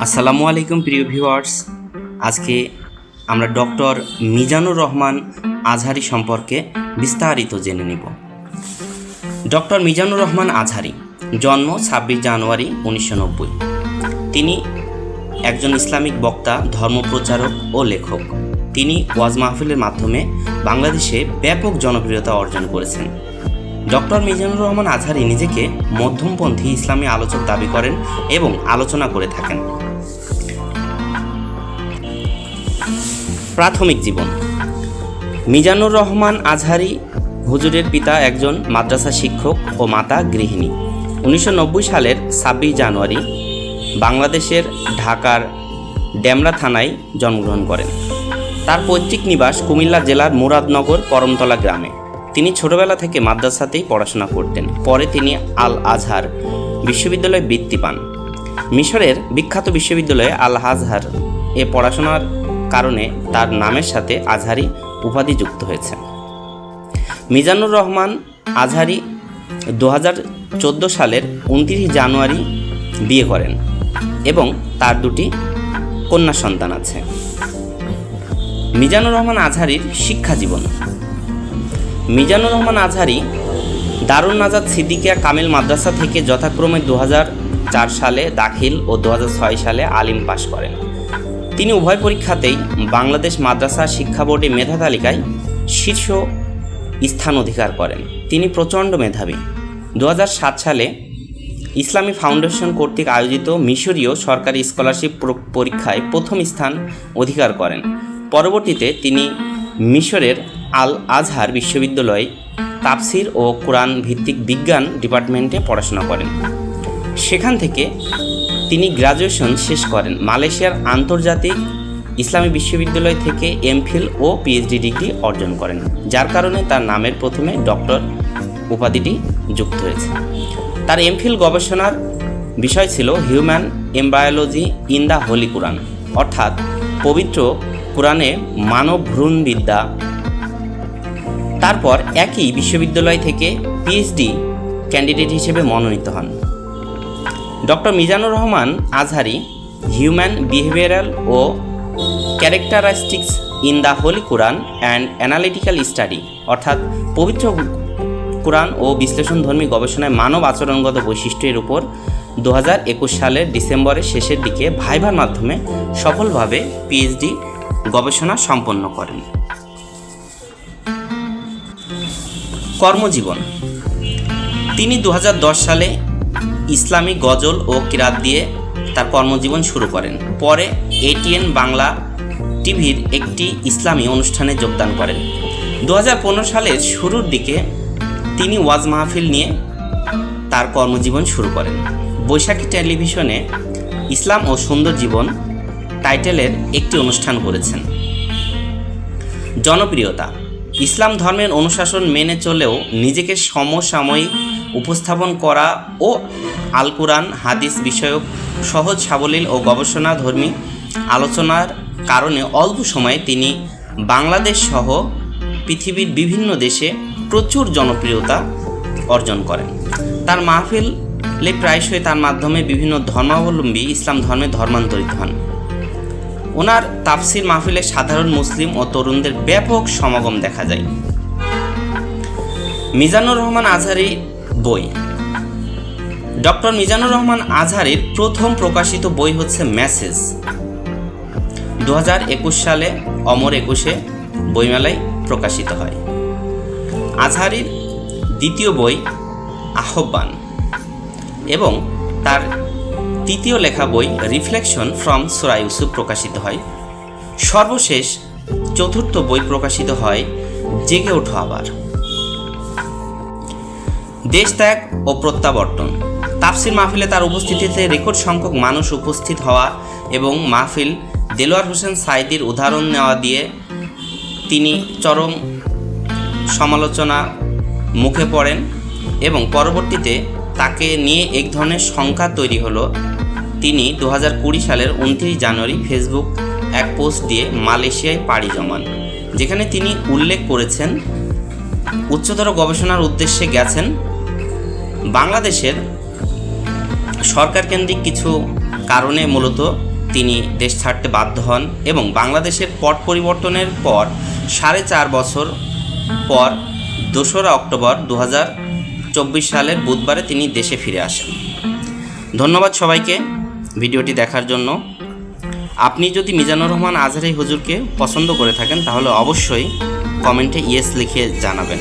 আসসালামু আলাইকুম, প্রিয় ভিউয়ার্স। আজকে আমরা ডক্টর মিজানুর রহমান আজহারি সম্পর্কে বিস্তারিত জেনে নিব। ডক্টর মিজানুর রহমান আজহারি জন্ম ছাব্বিশ জানুয়ারি উনিশশো তিনি একজন ইসলামিক বক্তা, ধর্মপ্রচারক ও লেখক। তিনি ওয়াজ মাহফিলের মাধ্যমে বাংলাদেশে ব্যাপক জনপ্রিয়তা অর্জন করেছেন। ডক্টর মিজানুর রহমান আজহারি নিজেকে মধ্যমপন্থী ইসলামী আলোচক দাবি করেন এবং আলোচনা করে থাকেন। প্রাথমিক জীবন। মিজানুর রহমান আজহারি হুজুরের পিতা একজন মাদ্রাসা শিক্ষক ও মাতা গৃহিণী। উনিশশো নব্বই সালের ছাব্বিশ জানুয়ারি বাংলাদেশের ঢাকার ডেমরা থানায় জন্মগ্রহণ করেন। তার পৈতৃক নিবাস কুমিল্লা জেলার মুরাদনগর করমতলা গ্রামে। তিনি ছোটবেলা থেকে মাদ্রাসাতেই পড়াশোনা করতেন। পরে তিনি আল আজহার বিশ্ববিদ্যালয়ে বৃত্তি পান। মিশরের বিখ্যাত বিশ্ববিদ্যালয়ে আল আজহার এ পড়াশোনার কারণে তার নামের সাথে আজহারি উপাধি যুক্ত হয়েছে মিজানুর রহমান আজহারি দু চোদ্দ সালের উনত্রিশ জানুয়ারি বিয়ে করেন এবং তার দুটি কন্যা সন্তান আছে। মিজানুর রহমান আজহারির শিক্ষা জীবন মিজানুর রহমান আজহারি, দারুণ নাজাদ সিদ্দিকিয়া কামিল মাদ্রাসা থেকে যথাক্রমে দু সালে দাখিল ও দু হাজার ছয় সালে আলিম পাশ করেন। তিনি উভয় পরীক্ষাতেই বাংলাদেশ মাদ্রাসা শিক্ষা বোর্ডে মেধা তালিকায় শীর্ষ স্থান অধিকার করেন। তিনি প্রচণ্ড মেধাবী। দু হাজার সাত সালে ইসলামী ফাউন্ডেশন কর্তৃক আয়োজিত মিশরীয় সরকারি স্কলারশিপ পরীক্ষায় প্রথম স্থান অধিকার করেন। পরবর্তীতে তিনি মিশরের আল আজহার বিশ্ববিদ্যালয়ে তাফসির ও কোরআন ভিত্তিক বিজ্ঞান ডিপার্টমেন্টে পড়াশোনা করেন। সেখান থেকে তিনি গ্রাজুয়েশন শেষ করেন। মালয়েশিয়ার আন্তর্জাতিক ইসলামী বিশ্ববিদ্যালয় থেকে এমফিল ও পিএইচডি ডিগ্রি অর্জন করেন, যার কারণে তার নামের প্রথমে ডক্টর উপাধিটি যুক্ত হয়েছে। তার এমফিল গবেষণার বিষয় ছিল human embryology in the Holy Quran, অর্থাৎ পবিত্র কোরআনে মানব ভ্রূণবিদ্যা তারপর একই বিশ্ববিদ্যালয় থেকে পিএইচডি ক্যান্ডিডেট হিসেবে মনোনীত হন। Doctor Mizanur Rahman Azhari human behavioural O characteristics in the Holy Quran and analytical study অর্থাৎ পবিত্র কোরআন ও বিশ্লেষণধর্মী গবেষণায় মানব আচরণগত বৈশিষ্ট্যের উপর দু হাজার একুশ সালের ডিসেম্বরের শেষের দিকে ভাইভার মাধ্যমে সফলভাবে পিএইচডি গবেষণা সম্পন্ন করেন। কর্মজীবন। তিনি দু হাজার দশ সালে ইসলামী গজল ও কিরাত দিয়ে তার কর্মজীবন শুরু করেন। পরে এটিএন বাংলা টিভির একটি ইসলামী অনুষ্ঠানে যোগদান করেন। দু হাজার পনেরো সালের শুরুর দিকে তিনি ওয়াজ মাহফিল নিয়ে তার কর্মজীবন শুরু করেন। বৈশাখী টেলিভিশনে ইসলাম ও সুন্দর জীবন টাইটেলের একটি অনুষ্ঠান করেছেন। জনপ্রিয়তা ইসলাম ধর্মের অনুশাসন মেনে চলেও নিজেকে সমসাময়িক উপস্থাপন করা ও আল কোরআন হাদিস বিষয়ক সহজ সাবলীল ও গবেষণাধর্মী আলোচনার কারণে অল্প সময়ে তিনি বাংলাদেশ সহ পৃথিবীর বিভিন্ন দেশে প্রচুর জনপ্রিয়তা অর্জন করেন। তার মাহফিলে প্রায়শই তার মাধ্যমে বিভিন্ন ধর্মাবলম্বী ইসলাম ধর্মে ধর্মান্তরিত হন। ওনার তাফসির মাহফিলে সাধারণ মুসলিম ও তরুণদের ব্যাপক সমাগম দেখা যায়। মিজানুর রহমান আজহারি বই। ডক্টর মিজানুর রহমান আজহারির প্রথম প্রকাশিত বই হচ্ছে মেসেজ। দু হাজার একুশ সালে অমর একুশে বইমেলায় প্রকাশিত হয়। আজহারির দ্বিতীয় বই আহ্বান এবং তার তৃতীয় লেখা বই রিফ্লেকশন ফ্রম সুরা ইউসুফ প্রকাশিত হয়। সর্বশেষ চতুর্থ বই প্রকাশিত হয়, জেগে ওঠো আবার। দেশ ত্যাগ ও প্রত্যাবর্তন। তাফসির মাহফিলে তার উপস্থিতিতে রেকর্ড সংখ্যক মানুষ উপস্থিত হওয়া এবং মাহফিল দেলোয়ার হোসেন সাইদির উদাহরণ নেওয়া দিয়ে তিনি চরম সমালোচনা মুখে পড়েন এবং পরবর্তীতে তাকে নিয়ে এক ধরনের শঙ্কা তৈরি হলো তিনি দু সালের উনত্রিশ জানুয়ারি ফেসবুক এক পোস্ট দিয়ে মালয়েশিয়ায় পাড়ি জমান, যেখানে তিনি উল্লেখ করেছেন, উচ্চতর গবেষণার উদ্দেশ্যে গেছেন, বাংলাদেশের সরকার কেন্দ্রিক কিছু কারণে মূলত তিনি দেশ ছাড়তে বাধ্য হন এবং বাংলাদেশের পট পরিবর্তনের পর সাড়ে চার বছর পর দোসরা অক্টোবর দু চব্বিশ সালের বুধবারে তিনি দেশে ফিরে আসেন। ধন্যবাদ সবাইকে। ভিডিওটি দেখার জন্য। আপনি যদি মিজানুর রহমান আজহারি হুজুরকে পছন্দ করে থাকেন, তাহলে অবশ্যই কমেন্টে ইয়েস লিখে জানাবেন।